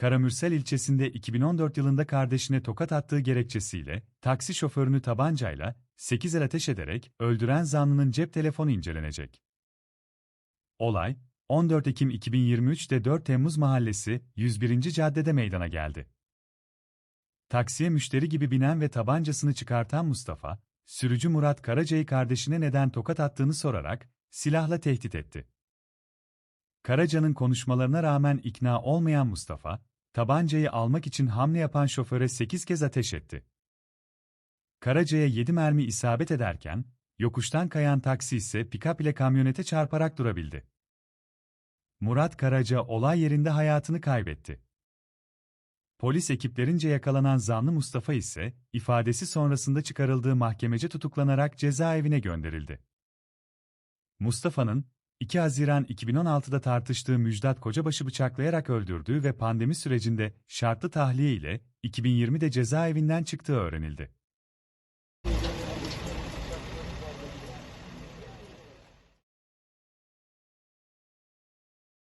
Karamürsel ilçesinde 2014 yılında kardeşine tokat attığı gerekçesiyle taksi şoförünü tabancayla 8 el ateş ederek öldüren zanlının cep telefonu incelenecek. Olay, 14 Ekim 2023'te 4 Temmuz Mahallesi 101. caddede meydana geldi. Taksiye müşteri gibi binen ve tabancasını çıkartan Mustafa, sürücü Murat Karaca'yı kardeşine neden tokat attığını sorarak silahla tehdit etti. Karaca'nın konuşmalarına rağmen ikna olmayan Mustafa, tabancayı almak için hamle yapan şoföre 8 kez ateş etti. Karaca'ya 7 mermi isabet ederken, yokuştan kayan taksi ise pikap ile kamyonete çarparak durabildi. Murat Karaca olay yerinde hayatını kaybetti. Polis ekiplerince yakalanan zanlı Mustafa ise, ifadesi sonrasında çıkarıldığı mahkemece tutuklanarak cezaevine gönderildi. Mustafa'nın, 2 Haziran 2016'da tartıştığı Müjdat Kocabaş'ı bıçaklayarak öldürdüğü ve pandemi sürecinde şartlı tahliye ile 2020'de cezaevinden çıktığı öğrenildi.